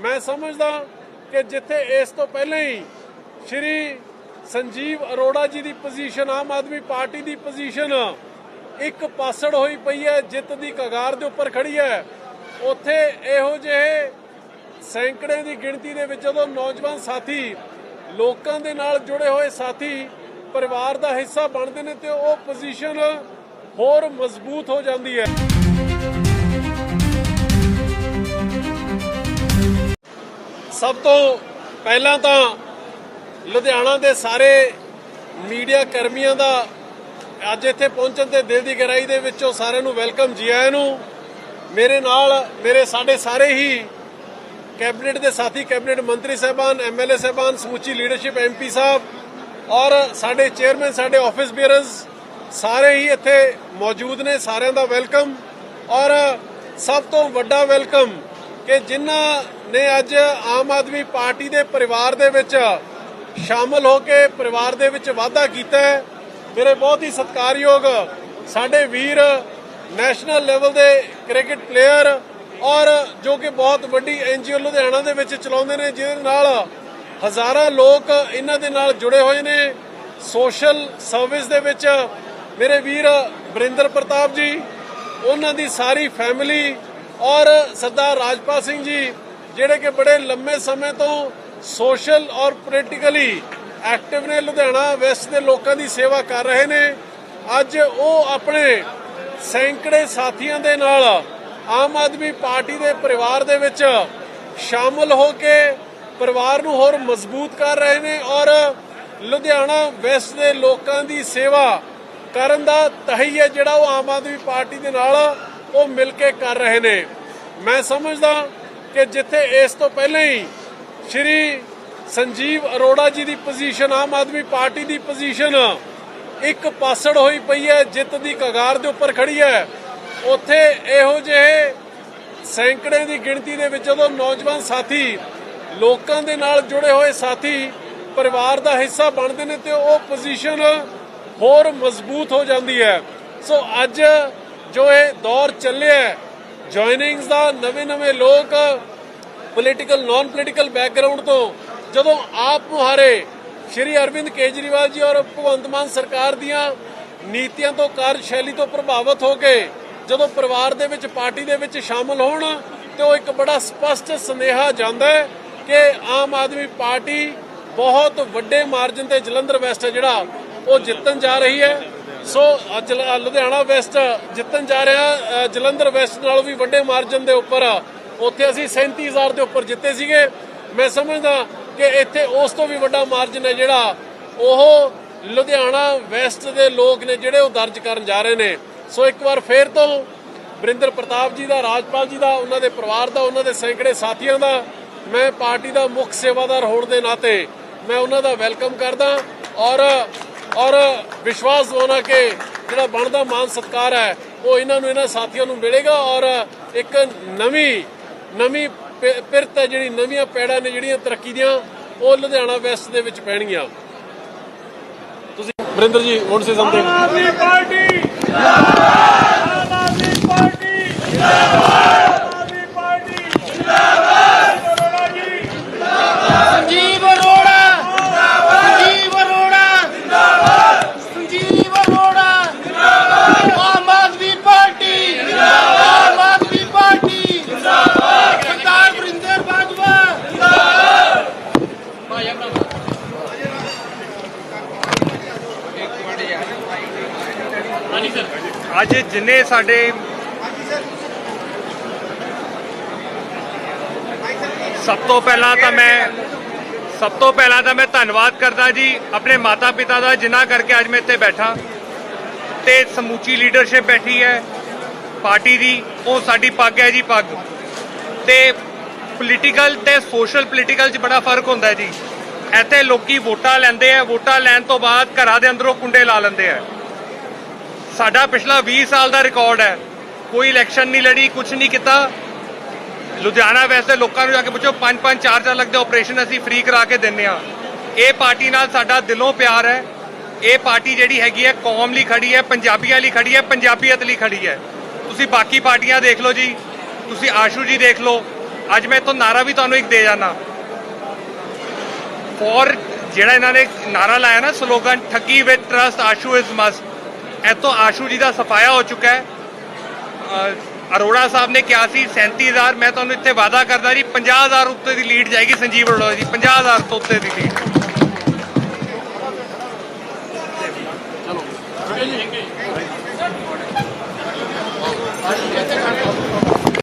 ਮੈਂ ਸਮਝਦਾ ਕਿ ਜਿੱਥੇ ਇਸ ਤੋਂ ਪਹਿਲਾਂ ਹੀ ਸ਼੍ਰੀ ਸੰਜੀਵ ਅਰੋੜਾ ਜੀ ਦੀ ਪੋਜੀਸ਼ਨ ਆਮ ਆਦਮੀ ਪਾਰਟੀ ਦੀ ਪੋਜੀਸ਼ਨ ਇੱਕ ਪਾਸੜ ਹੋਈ ਪਈ ਹੈ, ਜਿੱਤ ਦੀ ਕਗਾਰ ਦੇ ਉੱਪਰ ਖੜੀ ਹੈ। ਉੱਥੇ ਇਹੋ ਜਿਹੇ ਸੈਂਕੜੇ ਦੀ ਗਿਣਤੀ ਦੇ ਵਿੱਚ ਜਦੋਂ ਨੌਜਵਾਨ ਸਾਥੀ ਲੋਕਾਂ ਦੇ ਨਾਲ ਜੁੜੇ ਹੋਏ ਸਾਥੀ ਪਰਿਵਾਰ ਦਾ ਹਿੱਸਾ ਬਣਦੇ ਨੇ ਤੇ ਉਹ ਪੋਜੀਸ਼ਨ ਹੋਰ ਮਜ਼ਬੂਤ ਹੋ ਜਾਂਦੀ ਹੈ। ਸਭ ਤੋਂ ਪਹਿਲਾਂ ਤਾਂ ਲੁਧਿਆਣਾ ਦੇ ਸਾਰੇ ਮੀਡੀਆ ਕਰਮੀਆਂ ਦਾ ਅੱਜ ਇੱਥੇ ਪਹੁੰਚਣ ਤੇ ਦਿਲ ਦੀ ਗਹਿਰਾਈ ਦੇ ਵਿੱਚੋਂ ਸਾਰਿਆਂ ਨੂੰ ਵੈਲਕਮ ਜੀ ਆਇਆਂ ਨੂੰ। ਮੇਰੇ ਨਾਲ, ਮੇਰੇ ਸਾਡੇ ਸਾਰੇ ਹੀ ਕੈਬਨਿਟ ਦੇ ਸਾਥੀ, ਕੈਬਨਿਟ ਮੰਤਰੀ ਸਾਹਿਬਾਨ ਐਮਐਲਏ ਸਾਹਿਬਾਨ, ਸਮੁੱਚੀ ਲੀਡਰਸ਼ਿਪ ਐਮਪੀ ਸਾਹਿਬ ਔਰ ਸਾਡੇ ਚੇਅਰਮੈਨ, ਸਾਡੇ ਆਫਿਸ ਬੀਅਰਸ ਸਾਰੇ ਹੀ ਇੱਥੇ ਮੌਜੂਦ ਨੇ, ਸਾਰਿਆਂ ਦਾ ਵੈਲਕਮ ਔਰ ਸਭ ਤੋਂ ਵੱਡਾ ਵੈਲਕਮ ਕਿ ਜਿਨ੍ਹਾਂ ਨੇ ਅੱਜ ਆਮ ਆਦਮੀ ਪਾਰਟੀ ਦੇ ਪਰਿਵਾਰ ਦੇ ਵਿੱਚ ਸ਼ਾਮਲ ਹੋ ਕੇ ਪਰਿਵਾਰ ਦੇ ਵਿੱਚ ਵਾਧਾ ਕੀਤਾ ਹੈ। ਮੇਰੇ ਬਹੁਤ ਹੀ ਸਤਿਕਾਰਯੋਗ ਸਾਡੇ ਵੀਰ ਨੈਸ਼ਨਲ ਲੈਵਲ ਦੇ ਕ੍ਰਿਕਟ ਪਲੇਅਰ ਔਰ ਜੋ ਕਿ ਬਹੁਤ ਵੱਡੀ ਐਨਜੀਓ ਲੁਧਿਆਣਾ ਦੇ ਵਿੱਚ ਚਲਾਉਂਦੇ ਨੇ, ਜਿਹਦੇ ਨਾਲ ਹਜ਼ਾਰਾਂ ਲੋਕ ਇਹਨਾਂ ਦੇ ਨਾਲ ਜੁੜੇ ਹੋਏ ਨੇ। ਸੋਸ਼ਲ ਸਰਵਿਸ ਦੇ ਵਿੱਚ ਮੇਰੇ ਵੀਰ ਬਰਿੰਦਰ ਪ੍ਰਤਾਪ ਜੀ, ਉਹਨਾਂ ਦੀ ਸਾਰੀ ਫੈਮਿਲੀ ਔਰ ਸਰਦਾਰ ਰਾਜਪਾਲ ਸਿੰਘ ਜੀ, ਜਿਹੜੇ ਕਿ ਬੜੇ ਲੰਮੇ ਸਮੇਂ ਤੋਂ ਸੋਸ਼ਲ ਔਰ ਪੋਲੀਟੀਕਲੀ ਐਕਟਿਵ ਨੇ, ਲੁਧਿਆਣਾ ਵੈਸਟ ਦੇ ਲੋਕਾਂ ਦੀ ਸੇਵਾ ਕਰ ਰਹੇ ਨੇ। ਅੱਜ ਉਹ ਆਪਣੇ ਸੈਂਕੜੇ ਸਾਥੀਆਂ ਦੇ ਨਾਲ ਆਮ ਆਦਮੀ ਪਾਰਟੀ ਦੇ ਪਰਿਵਾਰ ਦੇ ਵਿੱਚ ਸ਼ਾਮਲ ਹੋ ਕੇ ਪਰਿਵਾਰ ਨੂੰ ਹੋਰ ਮਜ਼ਬੂਤ ਕਰ ਰਹੇ ਨੇ ਔਰ ਲੁਧਿਆਣਾ ਵੈਸਟ ਦੇ ਲੋਕਾਂ ਦੀ ਸੇਵਾ ਕਰਨ ਦਾ ਤਹੀ ਹੈ ਜਿਹੜਾ ਉਹ ਆਮ ਆਦਮੀ ਪਾਰਟੀ ਦੇ ਨਾਲ ਉਹ ਮਿਲ ਕੇ ਕਰ ਰਹੇ ਨੇ। ਮੈਂ ਸਮਝਦਾ ਕਿ ਜਿੱਥੇ ਇਸ ਤੋਂ ਪਹਿਲਾਂ ਹੀ ਸ਼੍ਰੀ ਸੰਜੀਵ ਅਰੋੜਾ ਜੀ ਦੀ ਪੋਜੀਸ਼ਨ ਆਮ ਆਦਮੀ ਪਾਰਟੀ ਦੀ ਪੋਜੀਸ਼ਨ ਇੱਕ ਪਾਸੜ ਹੋਈ ਪਈ ਹੈ, ਜਿੱਤ ਦੀ ਕਗਾਰ ਦੇ ਉੱਪਰ ਖੜੀ ਹੈ। ਉੱਥੇ ਇਹੋ ਜਿਹੇ ਸੈਂਕੜੇ ਦੀ ਗਿਣਤੀ ਦੇ ਵਿੱਚ ਜਦੋਂ ਨੌਜਵਾਨ ਸਾਥੀ ਲੋਕਾਂ ਦੇ ਨਾਲ ਜੁੜੇ ਹੋਏ ਸਾਥੀ ਪਰਿਵਾਰ ਦਾ ਹਿੱਸਾ ਬਣਦੇ ਨੇ ਤੇ ਉਹ ਪੋਜੀਸ਼ਨ ਹੋਰ ਮਜ਼ਬੂਤ ਹੋ ਜਾਂਦੀ ਹੈ। ਸੋ ਅੱਜ ਜੋ ਇਹ ਦੌਰ ਚੱਲਿਆ ਜੁਆਇਨਿੰਗਸ ਦਾ ਨਵੇਂ-ਨਵੇਂ ਲੋਕ ਪੋਲੀਟੀਕਲ ਨਾਨ ਪੋਲੀਟੀਕਲ ਬੈਕਗ੍ਰਾਉਂਡ ਤੋਂ, ਜਦੋਂ ਆਪ ਮੁਹਾਰੇ ਸ਼੍ਰੀ ਅਰਵਿੰਦ ਕੇਜਰੀਵਾਲ ਜੀ ਔਰ ਭਗਵੰਤ ਮਾਨ ਸਰਕਾਰ ਦੀਆਂ ਨੀਤੀਆਂ ਤੋਂ, ਕਾਰਜਸ਼ੈਲੀ ਤੋਂ ਪ੍ਰਭਾਵਿਤ ਹੋ ਕੇ, ਜਦੋਂ ਪਰਿਵਾਰ ਦੇ ਵਿੱਚ, ਪਾਰਟੀ ਦੇ ਵਿੱਚ ਸ਼ਾਮਲ ਹੋਣ, ਤੇ ਉਹ ਇੱਕ ਬੜਾ ਸਪਸ਼ਟ ਸੁਨੇਹਾ ਜਾਂਦਾ ਹੈ ਕਿ ਆਮ ਆਦਮੀ ਪਾਰਟੀ ਬਹੁਤ ਵੱਡੇ ਮਾਰਜਨ ਤੇ ਜਲੰਧਰ ਵੈਸਟ ਹੈ ਜਿਹੜਾ, ਉਹ ਜਿੱਤਣ ਜਾ ਰਹੀ ਹੈ। ਸੋ ਅੱਜ ਲੁਧਿਆਣਾ ਵੈਸਟ ਜਿੱਤਣ ਜਾ ਰਿਹਾ ਜਲੰਧਰ ਵੈਸਟ ਨਾਲੋਂ ਵੀ ਵੱਡੇ ਮਾਰਜਨ ਦੇ ਉੱਪਰ ਉੱਥੇ ਅਸੀਂ 37000 ਦੇ ਉੱਪਰ ਜਿੱਤੇ ਸੀਗੇ। ਮੈਂ ਸਮਝਦਾ ਕਿ ਇੱਥੇ ਉਸ ਤੋਂ ਵੀ ਵੱਡਾ ਮਾਰਜਨ ਹੈ ਜਿਹੜਾ, ਉਹ ਲੁਧਿਆਣਾ ਵੈਸਟ ਦੇ ਲੋਕ ਨੇ ਜਿਹੜੇ ਉਹ ਦਰਜ ਕਰਨ ਜਾ ਰਹੇ ਨੇ। ਸੋ, ਇੱਕ ਵਾਰ ਫੇਰ ਤੋਂ ਬਰਿੰਦਰ ਪ੍ਰਤਾਪ ਜੀ ਦਾ, ਰਾਜਪਾਲ ਜੀ ਦਾ, ਉਹਨਾਂ ਦੇ ਪਰਿਵਾਰ ਦਾ, ਉਹਨਾਂ ਦੇ ਸੈਂਕੜੇ ਸਾਥੀਆਂ ਦਾ ਮੈਂ ਪਾਰਟੀ ਦਾ ਮੁੱਖ ਸੇਵਾਦਾਰ ਹੋਣ ਦੇ ਨਾਤੇ ਮੈਂ ਉਹਨਾਂ ਦਾ ਵੈਲਕਮ ਕਰਦਾ ਔਰ ਔਰ ਵਿਸ਼ਵਾਸ ਦਿਵਾਉਣਾ ਕਿ ਜਿਹੜਾ ਬਣਦਾ ਮਾਨ ਸਤਕਾਰ ਹੈ, ਉਹ ਇਹਨਾਂ ਨੂੰ, ਇਹਨਾਂ ਸਾਥੀਆਂ ਨੂੰ ਮਿਲੇਗਾ ਔਰ ਇੱਕ ਨਵੀਂ ਨਵੀਂ ਪਿਰਤ ਹੈ ਜਿਹੜੀ ਨਵੀਆਂ ਪੈੜਾਂ ਨੇ ਜਿਹੜੀਆਂ ਤਰੱਕੀ ਦੀਆਂ, ਉਹ ਲੁਧਿਆਣਾ ਵੈਸਟ ਦੇ ਵਿੱਚ ਪੈਣਗੀਆਂ। ਤੁਸੀਂ ਵਰਿੰਦਰ ਜੀ ਵੋਟ ਸੇ ਸਮਥਿੰਗ ਆਮ ਆਦਮੀ ਪਾਰਟੀ! ਜਿੰਦਾਬਾਦ ਆਮ ਆਦਮੀ ਪਾਰਟੀ! ਜਿੰਦਾਬਾਦ ਆਮ ਆਦਮੀ ਪਾਰਟੀ ਜਿੰਦਾਬਾਦ ਅਰੋੜਾ ਜੀ ਸੰਜੀਵ ਅਰੋੜਾ ਸੰਜੀਵ ਅਰੋੜਾ ਸੰਜੀਵ ਅਰੋੜਾ ਆਮ ਆਦਮੀ ਪਾਰਟੀ ਆਮ ਆਦਮੀ ਪਾਰਟੀ ਸਰਦਾਰ ਵਰਿੰਦਰ ਬਾਜਵਾ ਅੱਜ ਜਿੰਨੇ ਸਾਡੇ ਸਭ ਤੋਂ ਪਹਿਲਾਂ ਤਾਂ ਮੈਂ ਸਭ ਤੋਂ ਪਹਿਲਾਂ ਤਾਂ ਮੈਂ ਧੰਨਵਾਦ ਕਰਦਾ ਜੀ ਆਪਣੇ ਮਾਤਾ ਪਿਤਾ ਦਾ ਜਿਨ੍ਹਾਂ ਕਰਕੇ ਅੱਜ ਮੈਂ ਇੱਥੇ ਬੈਠਾ। ਤੇ ਸਮੂਚੀ ਲੀਡਰਸ਼ਿਪ ਬੈਠੀ ਹੈ, ਪਾਰਟੀ ਦੀ, ਉਹ ਸਾਡੀ ਪੱਗ ਹੈ ਜੀ ਪੱਗ। ਤੇ ਪੋਲੀਟੀਕਲ ਤੇ ਸੋਸ਼ਲ ਪੋਲੀਟੀਕਲ 'ਚ ਬੜਾ ਫ਼ਰਕ ਹੁੰਦਾ ਜੀ। ਇੱਥੇ ਲੋਕੀ ਵੋਟਾਂ ਲੈਂਦੇ ਆ, ਵੋਟਾਂ ਲੈਣ ਤੋਂ ਬਾਅਦ ਘਰਾਂ ਦੇ ਅੰਦਰੋਂ ਕੁੰਡੇ ਲਾ ਲੈਂਦੇ ਆ। ਸਾਡਾ ਪਿਛਲਾ 20 ਸਾਲ ਦਾ ਰਿਕਾਰਡ ਹੈ। ਕੋਈ ਇਲੈਕਸ਼ਨ ਨਹੀਂ ਲੜੀ ਕੁਝ ਨਹੀਂ ਕੀਤਾ। ਲੁਧਿਆਣਾ ਵੈਸੇ ਲੋਕਾਂ ਨੂੰ ਜਾ ਕੇ ਪੁੱਛੋ 5 5 4 4 ਲੱਖ ਦੇ ਆਪਰੇਸ਼ਨ ਅਸੀਂ ਫ੍ਰੀ ਕਰਾ ਕੇ ਦਿੰਨੇ ਆ ਇਹ ਪਾਰਟੀ ਨਾਲ ਸਾਡਾ ਦਿਲੋਂ ਪਿਆਰ ਹੈ। ਇਹ ਪਾਰਟੀ ਜਿਹੜੀ ਹੈਗੀ ਹੈ, ਕੌਮ ਲਈ ਖੜੀ ਹੈ, ਪੰਜਾਬੀਆਂ ਲਈ ਖੜੀ ਹੈ, ਪੰਜਾਬੀਅਤ ਲਈ ਖੜੀ ਹੈ। ਤੁਸੀਂ ਬਾਕੀ ਪਾਰਟੀਆਂ ਦੇਖ ਲਓ ਜੀ। ਤੁਸੀਂ ਆਸ਼ੂ ਜੀ ਦੇਖ ਲਓ। ਅੱਜ ਮੈਂ ਇੱਥੋਂ ਨਾਰਾ ਵੀ ਤੁਹਾਨੂੰ ਇੱਕ ਦੇ ਜਾਣਾ ਫੋਰ ਜਿਹੜਾ ਇਹਨਾਂ ਨੇ ਨਾਰਾ ਲਾਇਆ ਨਾ ਸਲੋਗਨ ਠੱਗੀ with trust Ashu is must ਇੱਥੋਂ ਆਸ਼ੂ ਜੀ ਦਾ ਸਫਾਇਆ ਹੋ ਚੁੱਕਾ ਹੈ। ਅਰੋੜਾ ਸਾਹਿਬ ਨੇ ਕਿਹਾ ਸੀ 37000 ਮੈਂ ਤੁਹਾਨੂੰ ਇੱਥੇ ਵਾਅਦਾ ਕਰਦਾ ਜੀ 50000 ਉੱਤੇ ਦੀ ਲੀਡ ਜਾਏਗੀ ਸੰਜੀਵ ਅਰੋੜਾ ਜੀ 50000 ਤੋਂ ਉੱਤੇ ਦੀ ਲੀਡ।